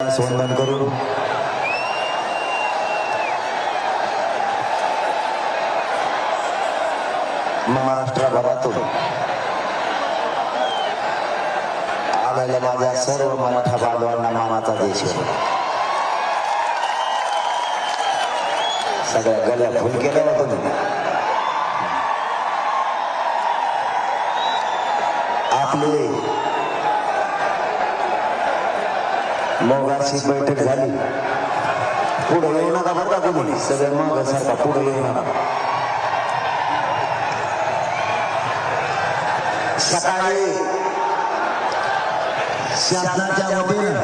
वंदन करू महाराष्ट्राभरातून आलेल्या माझ्या सर्व मराठा बांधवांना मानाचा देश आहे. सगळ्या गल्ल्या फुल केल्या होत्या तुम्ही आपले मोगाची बैठक झाली. पुढे येऊ नका बरं का तुम्ही सगळे मग सारखा पुढे येऊ नका. सकाळी शासनाच्या वतीनं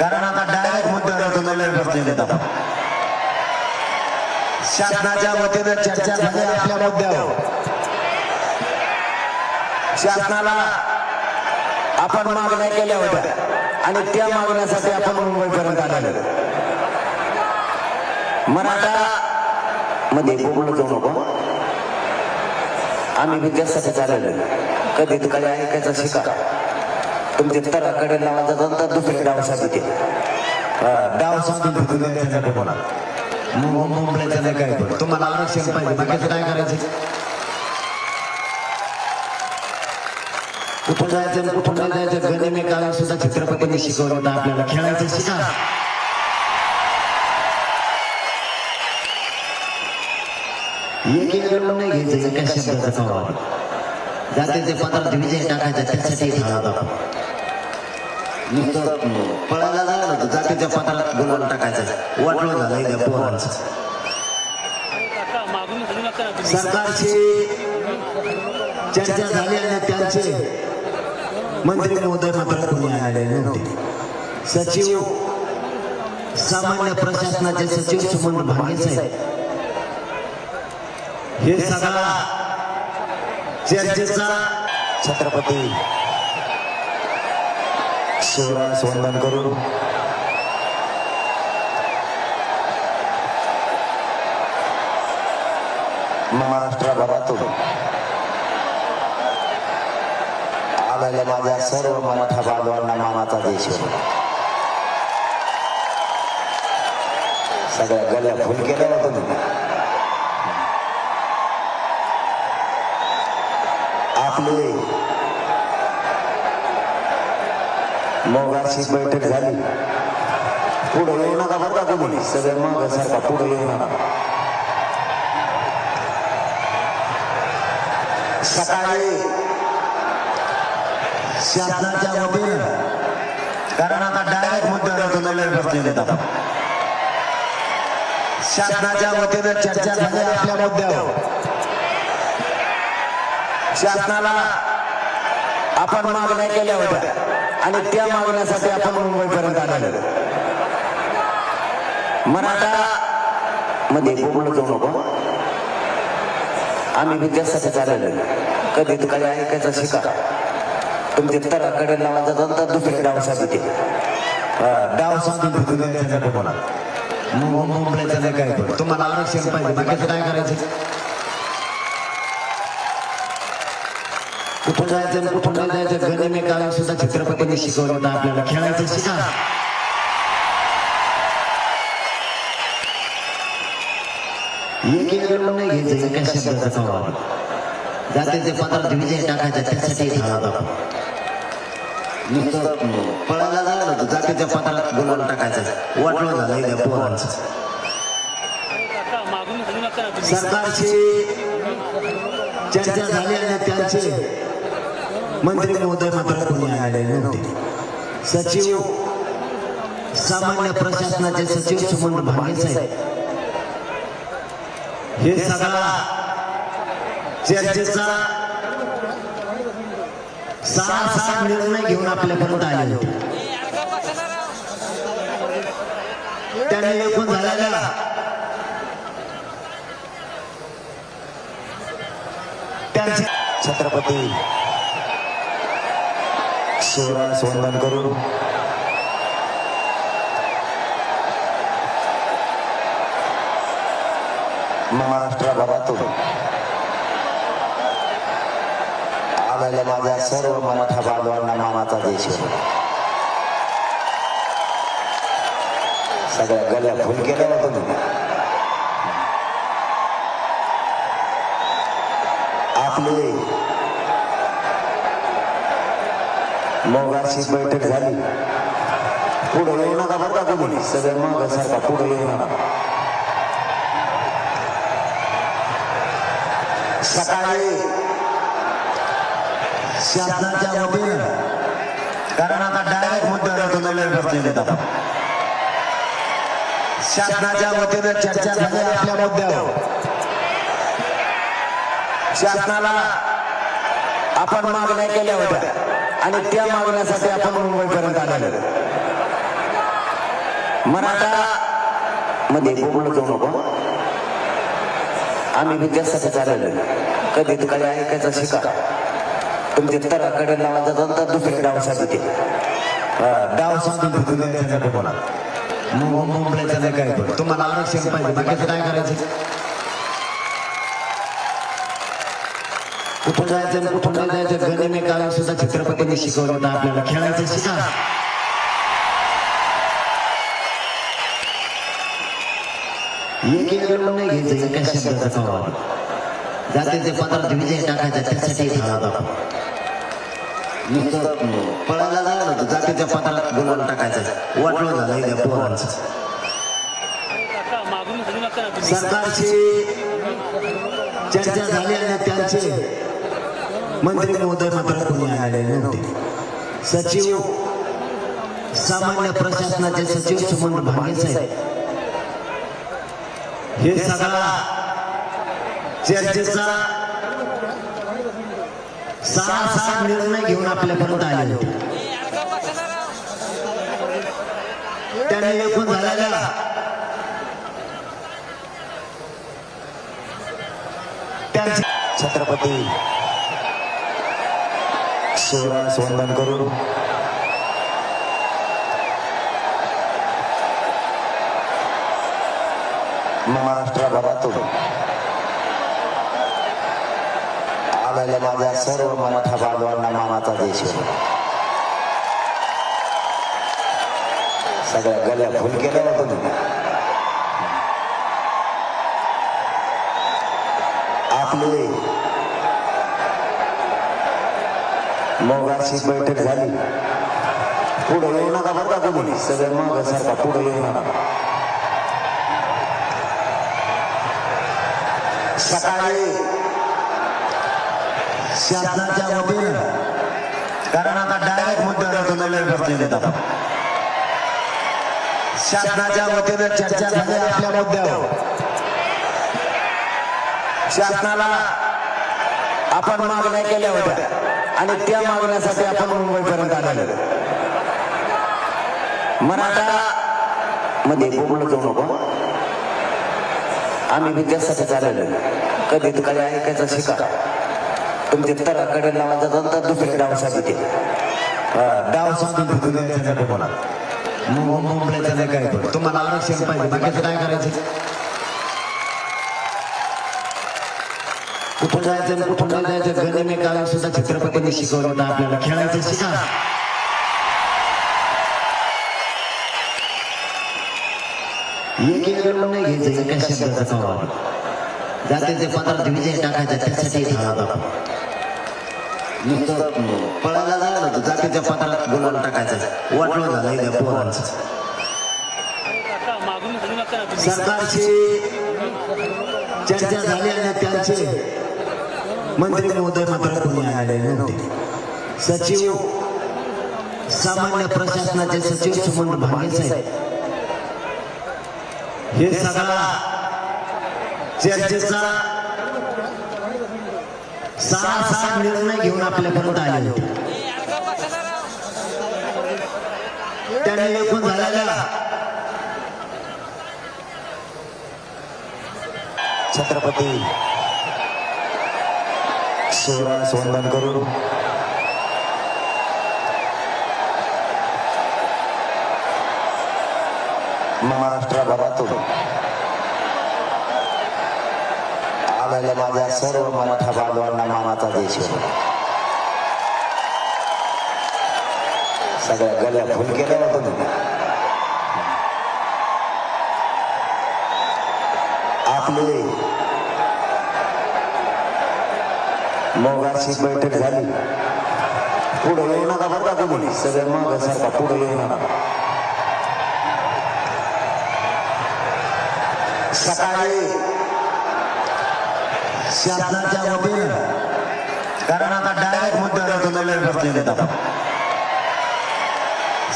कारण आता डायरेक्ट मुद्द्यावर तुम्हाला प्रश्न देतात शासनाच्या वतीनं चर्चा झाली आपल्या मुद्द्यावर. शासनाला आपण मागण्या केल्या होत्या. आणि त्या मागण्यासाठी आपण मुंबईपर्यंत आलेलो. मराठा मध्ये बोललो जाऊ नको. आम्ही बी त्यासाठी चाललेलो कधी तर कधी ऐकायचं शिका. तुमचे तराकडे लावायचा नंतर दुसरे डाव सांगितले डाव तिथून त्याच्याकडे बोला. मुंबईचं नाही काय. तुम्हाला आरक्षण पाहिजे बाकीचं काय करायचं? कुठं जायचं कुठून नाही जायचं गणिमी काळात सुद्धा छत्रपतींनी शिकवलं होतं आपल्याला खेळायचं शिका. एक एक गणून नाही घ्यायचं एका शब्दाचा संवाद जातीचे पदार्थ विजय टाकायचा त्यासाठी खेळत आपण नुसतं पळायला झालं होतं जातीच्या पदार्थ बोलवून टाकायचं. वाटलं झालं एकदा पोरांचं. सरकारची चर्चा झाली आणि त्यांचे मंत्री महोदय मात्र कोणी आले नव्हते सचिव सामान्य प्रशासनाचे सचिव सुमन भागे साहेब. हे सगळा चर्चेचा छत्रपती. शिवराज वंदन करू महाराष्ट्राभरातून आलेल्या माझ्या सर्व मराठा बांधवांना मानाचा देश आहे. सगळ्या गल्ल्या फुल केल्या होत्या तुम्ही आपले मोगाची बैठक झाली पुढे येऊ नका बरं का तुम्ही सगळे मग सारखा पुढे येऊ नका सकाळी शासनाच्या वतीने कारण आता डायरेक्ट मुद्द्यावर तुम्हाला प्रश्न देतात शासनाच्या वतीनं चर्चा झाली आपल्या मुद्द्यावर. शासनाला आपण मागण्या केल्या होत्या. आणि त्या मागण्यासाठी आपण मुंबईपर्यंत आलेलो मराठा मध्ये बोललो जाऊ नको. आम्ही विद्यासाठी त्यासाठी चाललेलो कधी तर कधी ऐकायचं शिका. तुमचे तराकडे लावायचा जातात दुसरे डाव सांगितले डाव सांगून तिथून त्याच्याकडे बोला. मु- नाही काय तुम्हाला आरक्षण पाहिजे बाकीचं काय करायचं? कुठून जायचं कुठून कुठं नाही जायचं? गणिमी काळात सुद्धा छत्रपतींनी शिकवलं होतं आपल्याला. खेळायचं शिका. एक एक गणून नाही घ्यायचं एका शब्दाचा संवाद जातीचे पदार्थ विजय टाकायचा त्यासाठी खेळत नुसतं पळायला झालं होतं. जातीच्या पदार्थ गुलाल टाकायचं. वाटलं झालं पोरांचं. सरकारची चर्चा झाली आणि त्यांचे मंत्री महोदय मात्र कोणी आलेले नव्हते. सचिव सामान्य प्रशासनाचे सचिव सुमन भांगे साहेब. हे सगळा चर्चेचा सहा सात निर्णय घेऊन आपल्यापर्यंत आले होते. त्याने एकूण झालेल्या त्यांचे छत्रपती शिवराज वंदन करून करू तो आलेल्या माझ्या सर्व मराठा बांधवांना मानाचा देश आहे. सगळ्या गल्ल्या फुल केल्या होत्या तुम्ही आपले मोगाशी बैठक झाली पुढे येऊ नका बरं का तुम्ही सगळे मग सारखा पुढे येऊ नका सकाळी शासनाच्या वतीनं. कारण आता डायरेक्ट मुद्द्यावर येतो नवीन बसलेले आता. शासनाच्या वतीनं चर्चा झाली आपल्या मुद्द्यावर. शासनाला आपण मागण्या केल्या होत्या. आणि त्या मागण्यासाठी आपण मुंबईपर्यंत आलेलो मराठा मध्ये बोललो जाऊ नको. आम्ही विद्यासाठी त्यासाठी चाललेलो कधी कधी ऐकायचं शिका. म्हणजे तुमचे तराकडे लावायचा तर दुसरे डाव सांगते डाव सांगून तिथून त्यांच्याकडे बोला मुंबईचं नाही काय पण. तुम्हाला आरक्षण पाहिजे बाकीचं काय करायचं? कुठून जायचं आणि कुठून नाही जायचं? गणिने काळी सुद्धा छत्रपतींनी शिकवलं होतं आपल्याला. खेळायचं शिका एक एक लोन नाही घ्यायचं एका शब्दाचा प्रभाव जातीचे पदार्थ विजय टाकायचा त्यासाठी खेळत नुसतं पळायला होतं. जातीच्या वाटलं झालं इथे पोरांचं. काका चर्चा झाली आणि त्यांचे. मंत्री महोदय मात्र कोणी आलेले नव्हते. सचिव सामान्य प्रशासनाचे सचिव सुमन भागे साहेब. हे सगळा चर्चेचा सहा सात निर्णय घेऊन आपल्यापर्यंत आले होते. त्याने एकूण झालेल्या छत्रपती शिवरास वंदन करून महाराष्ट्राभरातून आलेल्या माझ्या सर्व मराठा बांधवांना मानाचा देश आहे. सगळ्या गल्या फुल केल्या होत्या तुम्ही आपले मोगाशी बैठक झाली पुढे येऊ नका बरं का तुम्ही सगळे मग सारखा पुढे येऊ नका सकाळी शासनाच्या वतीनं कारण आता डायरेक्ट मुद्द्यावर येतो शासनाच्या वतीनं चर्चा झाली आपल्या मुद्द्यावर. शासनाला आपण मागण्या केल्या होत्या आणि त्या मागण्यासाठी आपण मुंबईपर्यंत आलेलो. मराठा मध्ये म्हणजे बोललो जाऊ नको आम्ही विद्यासाठी त्यासाठी चाललेलो कधी कधी ऐकायचं शिका. तुमचे तराकडे लावायचा तर दुसरे डाव सांगते डाव सांगून तिथून त्यांच्याकडे बोला मु- नाही काय तुम्हाला आरक्षण पाहिजे बाकीचं काय करायचं? कुठून जायचं कुठून नाही जायचं गणिने काळी सुद्धा छत्रपतींनी शिकवलं होतं आपल्याला. खेळायचं शिका. एक एक लोन नाही घ्यायचं एका शब्दाचा प्रभाव जातीचे पदार्थ विजय टाकायचा त्यासाठी खेळत आपण नुसतं पळायला जायला होतं जातीच्या पदार्थ गुलाल टाकायचं. वाटलं झालं इथे पोरांचं. सरकारशी चर्चा झाली आणि त्यांचे मंत्री महोदय मात्र कोणी आलेले नव्हते. सचिव सामान्य प्रशासनाचे सचिव सुमन भागे साहेब. हे सगळा चर्चेचा सहा सात निर्णय घेऊन आपल्यापर्यंत आले होते. त्याने एकूण झालेल्या छत्रपती शिवरास वंदन करून महाराष्ट्राभरातून आलेल्या माझ्या सर्व मराठा बांधवांना मानाचा देश आहे. सगळ्या गल्या फुल केल्या होत्या तुम्ही आपले मोगाशी बैठक झाली पुढे येऊ नका बरं का तुम्ही सगळे मग सारखा पुढे येऊ नका सकाळी शासनाच्या वतीनं. कारण आता डायरेक्ट मुद्द्यावर तो नवीन बसलेले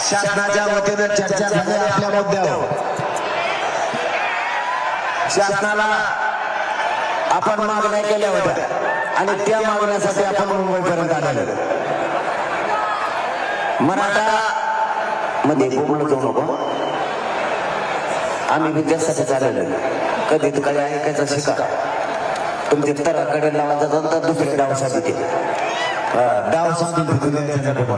शासनाच्या वतीनं चर्चा झाली आपल्या मुद्द्यावर. शासनाला आपण मागण्या केल्या होत्या आणि त्या मागण्यासाठी आपण मुंबईपर्यंत आलेलो मराठा मध्ये बोललो जाऊ नको. आम्ही विद्यासाठी चाललेलो कधी तर काही ऐकायचं शिका. तुमचे तराकडे लावायचा तर दुसरे डाव साधी डाव साधून तिथून द्यायचं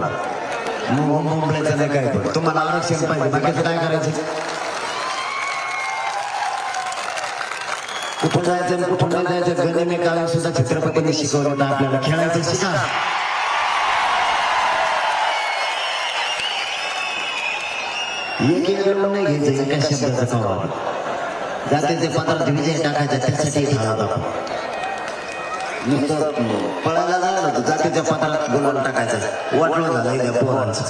मुंबईचं नाही काय तुम्हाला आरक्षण पाहिजे बाकीचं काय करायचं? कुठून जायचं कुठून नाही जायचं? गणिने काळ सुद्धा छत्रपतींनी शिकवलं होतं. आपल्याला खेळायचं शिका. एक एक रन नाही घ्यायचं एका शब्दाचा संवाद जातीचे पदार्थ विजय टाकायचा त्यासाठी खेळत पळायला झालं ना जातीच्या पदार्थ टाकायचं. वाटलं झालं इथं पोरांचं.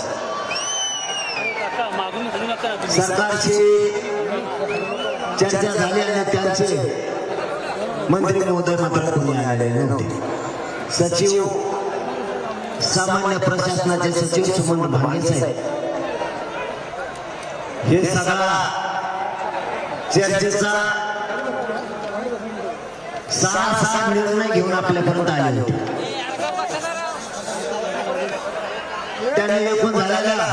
सरकारची चर्चा झाली आणि त्यांचे मंत्री महोदय मात्र कोणी आले नव्हते. सचिव सामान्य प्रशासनाचे सचिव सुमंत भांगे साहेब. हे सगळा चर्चेचा सहा सहा निर्णय घेऊन आपल्यापर्यंत आले होते. त्याने एकूण झालेल्या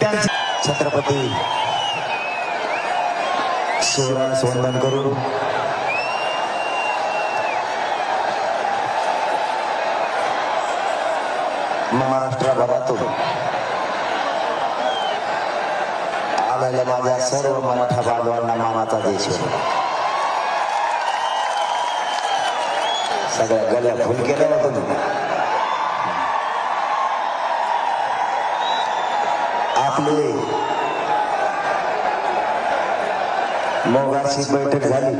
त्यांचे छत्रपती शिवराज वंदन करून महाराष्ट्राभरातून आलेल्या माझ्या सर्व मराठा बांधवांना मानाचा देश हो. सगळ्या गल्या फुल केल्या होत्या तुम्ही आपले मोगाशी बैठक झाली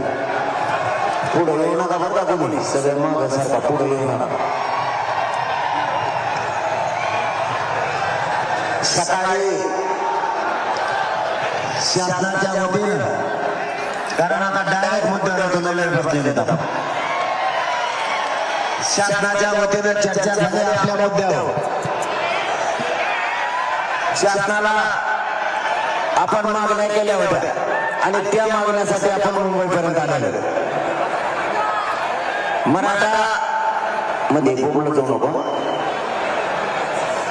पुढे येऊ नका बरं का तुम्ही सगळे मग सारखा पुढे येऊ नका सकाळी शासनाच्या वतीनं कारण आता डायरेक्ट मुद्द्यावर तो शासनाच्या वतीनं चर्चा झाली आपल्या मुद्द्यावर. शासनाला आपण मागण्या केल्या होत्या. आणि त्या मागण्यासाठी आपण मुंबईपर्यंत आलेलो मराठा मध्ये बोललो जाऊ नको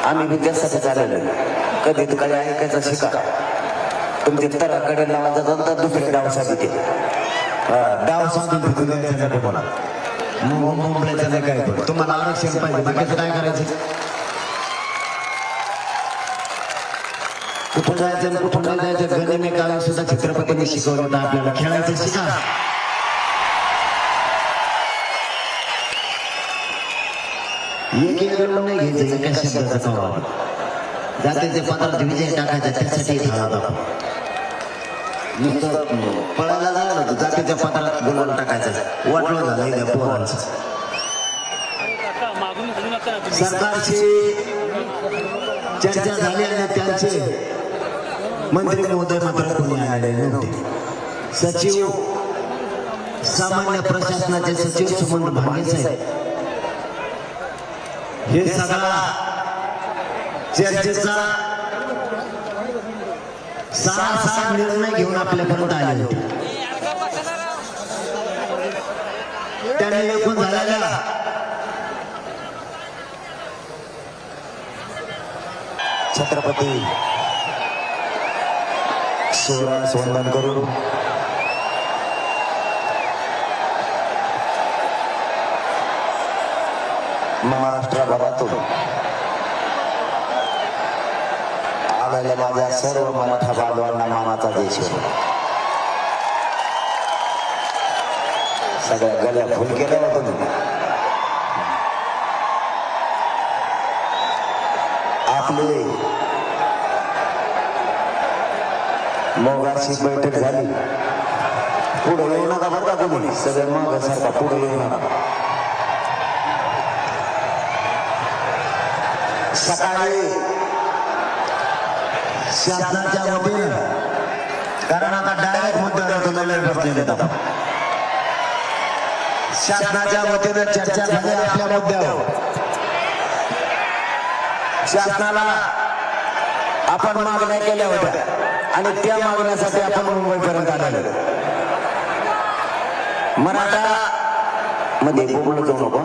आम्ही विद्यासाठी चाललेलो कधी तर काही ऐकायचं शिका. तुमचे तराकडे लावायचा तर दुसरे डाव साधी डाव काय तुम्हाला आरक्षण पाहिजे बाकीचं काय करायचं? कुठून जायचं कुठून नाही जायचं सुद्धा शिकवलं होतं आपल्याला. खेळायचं शिका. एक एक रन नाही घ्यायचं एका शब्दाचा संवाद जातीचे पदार्थ विजय टाकायचा त्यासाठी खेळत नुसतं पळायला लागलं ना जातीच्या पदार्थ बोलायला टाकायचं. वाटलं झालं इथं पोरांचं. काका सरकारची चर्चा झाली आणि त्यांचे मंत्री महोदय मात्र कोणी आले नव्हते. सचिव सामान्य प्रशासनाचे सचिव सुमंत भांगे साहेब. हे सगळा चर्चेचा सहा सहा निर्णय घेऊन आपल्यापर्यंत आले होते. त्याने एकूण झालेल्या छत्रपती शिवरास वंदन करून महाराष्ट्राभरातून आलेल्या माझ्या सर्व मराठा बांधवांना मानाचा देश हो. सगळ्या गल्या फुल केल्या होत्या तुम्ही आपले मग अशी बैठक झाली पुढे येऊ नका बरं का कोणी सगळे मग सारखा पुढे येऊ नका सकाळी शासनाच्या वतीनं. कारण आता डायरेक्ट मुद्द्यावर शासनाच्या वतीनं चर्चा झाली आपल्या मुद्द्यावर. शासनाला आपण मागण्या केल्या होत्या. आणि त्या मागण्यासाठी आपण मुंबईपर्यंत आलेलो मराठा मध्ये बोलू जाऊ नको.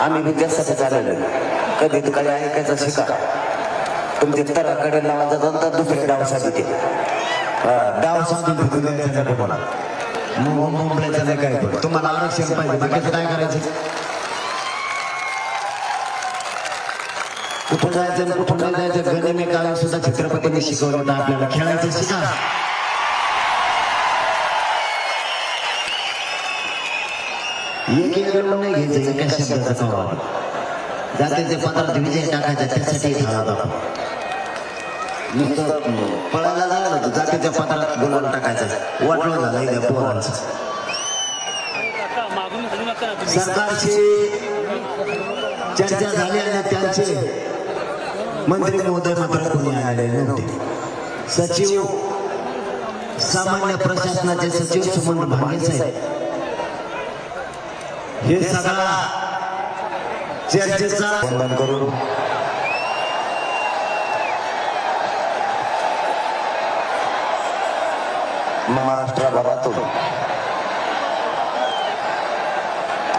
आम्ही विद्यासाठी त्यासाठी चाललेलो कधी कधी ऐकायचं शिका तुमचे तराकडे लावायचं तर दुसरे डाव साधी डाव साधून तिथून त्यांच्याकडे बोला मु- मुंबईचं नाही काय तुम्हाला आरक्षण पाहिजे बाकीचं काय करायचं? कुठून जायचं कुठून कुठं नाही जायचं गणिमी काय सुद्धा छत्रपतींनी शिकवलं होतं आपल्याला. खेळायचं शिका एक एक लोक नाही घ्यायचं एका शब्दाचा वापर. जातीचे पदार्थ विजय टाकायचा त्यासाठी खेळत आपण नुसतं पळायला झालं ना जातीच्या पत्रात गुलाल वाटलं झालं त्या पोरांचं. सरकारशी चर्चा झाली आणि त्यांचे मंत्री महोदय मात्र कोणी आले नव्हते. सचिव सामान्य प्रशासनाचे सचिव सुमन भागे साहेब. हे सगळा चर्चेचा वंदन करून महाराष्ट्रभरातून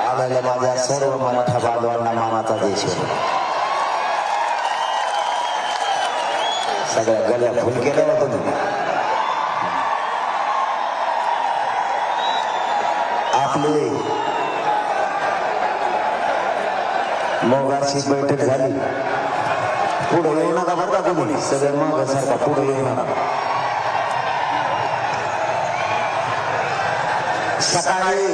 आलेल्या माझ्या सर्व मराठा बांधवांना मानाचा देश होतो सगळ्या गल्या फुल केल्या होतं तुम्ही आपले मोगाची बैठक झाली पुढे येऊ नका बरं का कोणी सगळे मग सारखा पुढे येऊ नका सकाळी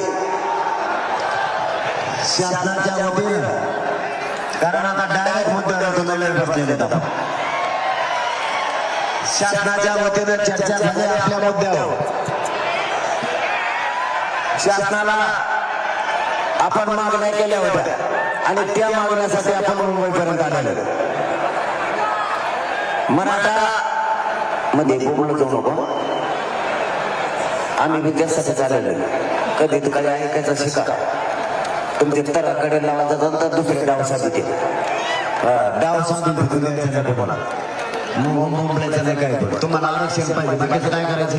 शासनाच्या वतीनं कारण आता डायरेक्ट मुद्द्यावर तुम्हाला बसलेले देतात शासनाच्या वतीनं चर्चा झाली आपल्या मुद्द्यावर. शासनाला आपण मागण्या केल्या होत्या आणि त्या मागण्यासाठी आपण मुंबईपर्यंत आलेलो मराठा मध्ये बोलू जाऊ नको. आम्ही बी त्यासाठी चाललेलो कधी कधी ऐकायचं शिका. तुमचे तराकडे लावायचं तर दुसरे डाव साधी डाव साधून त्यांच्याकडे मुंबईचं नाही काय तुम्हाला आरक्षण पाहिजे. बाकीचं काय करायचं?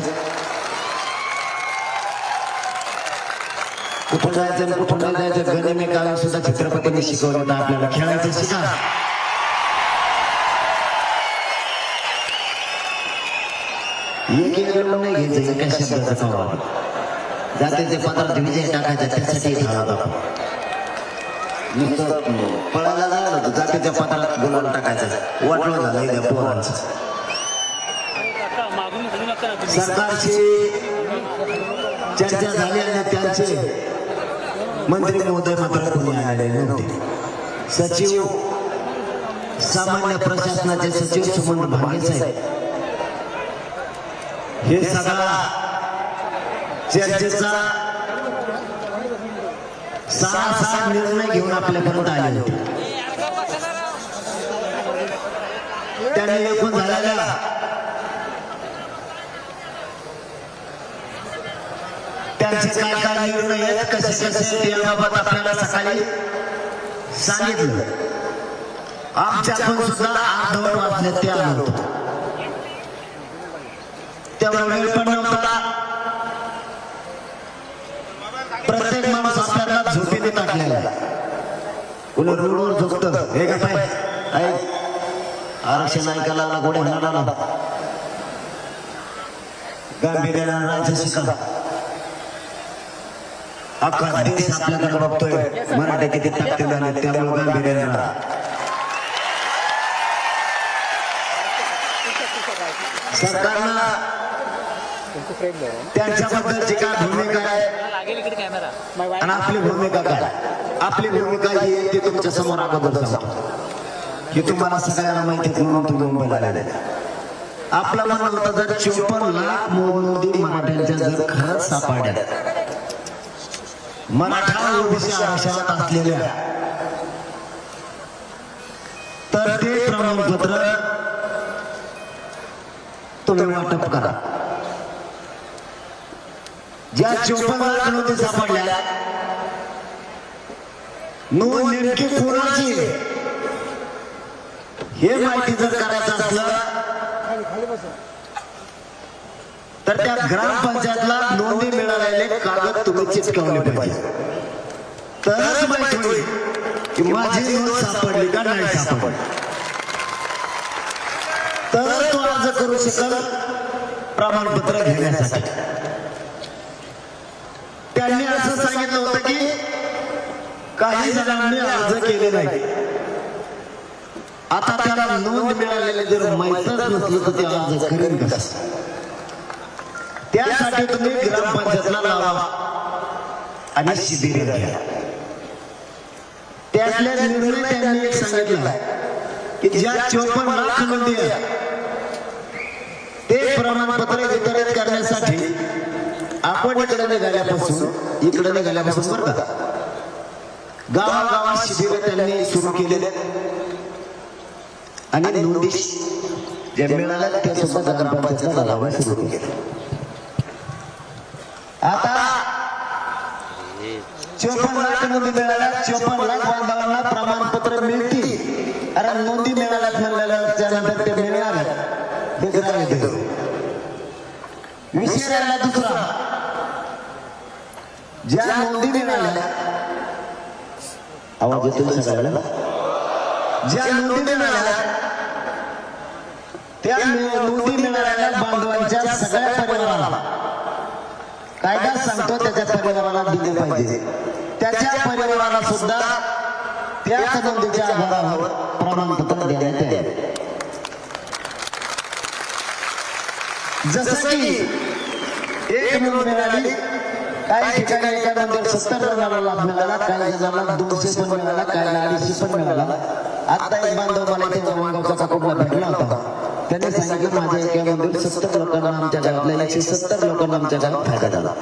कुठून जायचं कुठून कुठं नाही जायचं? गणिमी सुद्धा छत्रपतींनी शिकवलं होतं आपल्याला. खेळायचं शिका. एक एक गडबड नाही घ्यायचं एका शब्दाचा वापर ते पदार्थ विजय टाकायचा त्यासाठी नुसतं पळायला झालं ना जातीच्या पदार्थ गुलाल टाकायचा वाटलं झालं त्या पोरांचं काका चर्चा झाली आणि त्यांचे मंत्री महोदय मात्र कोणी आले नव्हते सचिव सामान्य प्रशासनाचे सचिव सुमन भागे साहेब हे सगळा चर्चेचा सहा सहा निर्णय घेऊन आपल्यापर्यंत आले होते. त्याने एकूण झालेला त्यांचे काय काय निर्णय आहेत कसे कसे याबाबत आपल्याला सकाळी सांगितलं. आमच्या सुद्धा अर्धवट वाचले ते आलो होतो तेवढा वेळ पण नव्हता. प्रत्येक माणूस आपल्याला झोपेने टाकलेला कुणी रोडवर झोपत. हे का पाय ऐक. आरक्षण ऐकायला लागला गोड्या म्हणाला गांभीर्यानं राहायचं शिका. अख्खा देश आपल्याकडे बघतोय. मराठा किती ताकद झाले त्यामुळे गांभीर्याने सरकारला सरकारनं त्यांच्याबद्दलची काय? भूमिका आहे आणि आपली भूमिका काय? आपली भूमिका ही आहे ती तुमच्यासमोर अगोदर सांगतो ही तुम्हाला सगळ्यांना माहिती आहे म्हणून तुम्ही मुंबईला आलेले आपलं म्हणणं होतं जर चोपन्न लाख नोंदी मराठ्यांच्या जर खरंच सापडल्या. मराठा ओबीसी आरक्षणात असलेल्या. तर ते प्रमाणपत्र तुम्ही वाटप करा. ज्या चोपन्न लाख नोंदी सापडल्या नोंद नेमकी कोणाची? हे माहिती जर करायचं असलं तर त्या ग्रामपंचायतला नोंदी मिळालेले कागद तुम्ही चिटकवले पाहिजे. तरच माहिती होईल की माझी नोंद सापडली का नाही सापडली. तर तो अर्ज करू शकेल प्रमाणपत्र घेण्यासाठी. त्यांनी असं सांगितलं होतं की काही जणांनी अर्ज केले नाही. आता त्याला नोंद मिळालेली जर माहीतच नसलं तर ते अर्ज करेल कसं? त्यासाठी तुम्ही ग्रामपंचायतला लावा आणि शिबिर घ्या. त्यातल्या निर्णय त्यांनी एक सांगितला की ज्या चोपन्न लाख नोंदी आहेत ते प्रमाणपत्र वितरित आपण इकडे निघाल्यापासून इकडे निघाल्यापासून बरं का? गावागावात शिबिर त्यांनी सुरू केलेले आणि नोंदी ज्या मिळाल्या त्या सुद्धा ग्रामपंचायतला लावा सुरू केले. आता चोपन्न लाख नोंदी मिळाल्या चोपन्न लाख बांधवांना प्रमाणपत्र मिळतील. अरे नोंदी मिळाल्यात म्हणलेल्या त्यानंतर ते मिळणार हे. विषय राहिला दुसरा. ज्या नोंदी मिळाल्या आवाज येतोय सगळ्याला? ज्या नोंदी मिळाल्या त्या नोंदी मिळालेल्या बांधवांच्या सगळ्या परिवाराला. कायदा सांगतो त्याच्या परिवाराला दिले पाहिजे. त्याच्या परिवाराला सुद्धा त्याच नोंदीच्या आधारावर प्रमाणपत्र देण्यात यावे. जसं की एक नोंद मिळाली काही ठिकाणी एका नोंदीवर सत्तर जणांना लाभ मिळाला काही जणांना दोनशे पण मिळाला काही अडीचशे पण मिळाला. आता एक बांधव मला इथे वळगावचा कुठला भेटला होता. त्यांनी सांगितलं माझ्या एका नोंदीवर सत्तर लोकांना आमच्या गावातल्या एकशे सत्तर लोकांना आमच्या गावात फायदा झाला.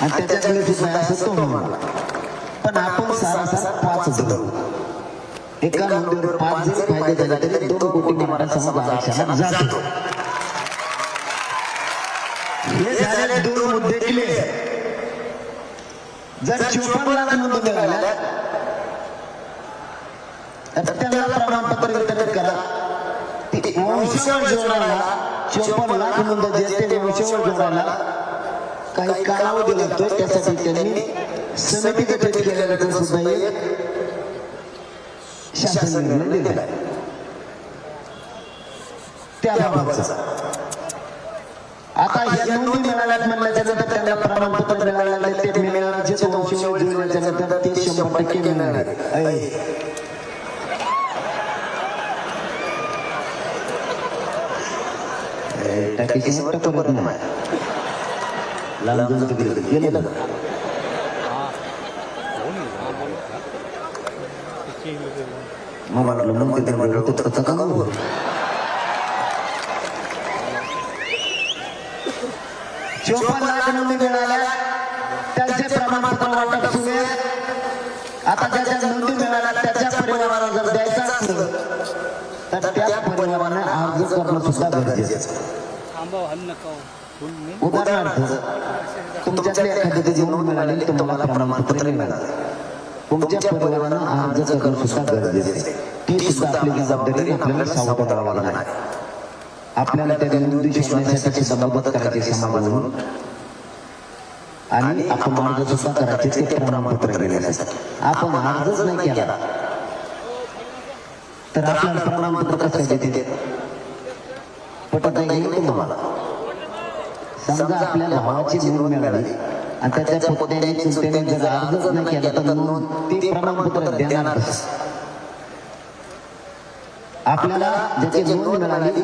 आणि त्याच्याकडे सुद्धा असं तो म्हणाला. पण आपण सारासार पाच जण. एका मंदिर पाच जरी फायदे झाले तरी दोन कोटी मराठा समाज आरक्षणात जातो हे झाले दोन मुद्दे क्लिअर जर चोपन्न लाख नोंदी मिळाल्या तर त्यांना प्रमाणपत्र वितरित करा. ते वंशावळ जोडायला चोपन्न लाख नोंद जे ते वंशावळ जोडायला काही कालावधी लागतोय त्यासाठी त्यांनी समिती गठीत केल्यानंतर सुद्धा एक शासन निर्णय दिला त्याबाबतचा. आता या नोंदी मिळाल्यात म्हणल्याच्या नंतर त्यांना प्रमाणपत्र मिळालं ते मिळण्याचे वंशावळ जुळल्याच्या नंतर ते शंभर टक्के मिळणार नाही लांब जाऊन तिकडे का मग म्हटलं मग तिथे का गं? चोपन्न लाख नोंदी मिळाल्या त्यांचे प्रमाणपत्र वाटप सुरू आहे. आता ज्या ज्या नोंदी मिळाल्या त्याच्या परिवाराला जर द्यायचा असेल तर त्या परिवाराने अर्ज करणं सुद्धा गरजेचं उदाहरणार्थ तुमच्याकडे एखादी नोंद मिळाली तुम्हाला प्रमाणपत्र मिळालं. तुमच्या परिवारानं अर्ज करणं सुद्धा गरजेचं ती सुद्धा आपली जबाबदारी आपल्याला सावध करावा लागणार. आपल्याला त्या नोंदी शोधण्यासाठी सुद्धा मदत करायची समाज म्हणून आणि आपण अर्ज सुद्धा करायचे ते प्रमाणपत्र आपण अर्जच नाही केला. तर आपल्याला प्रमाणपत्र कसं देते पटत नाही तुम्हाला? समजा आपल्या भावाची नोंद मिळाली आणि त्याच्या पोत्याने चुलत्याने जर अर्जच नाही केला तर नोंद ती प्रमाणपत्र देणार आपल्याला ज्याची नोंद मिळाली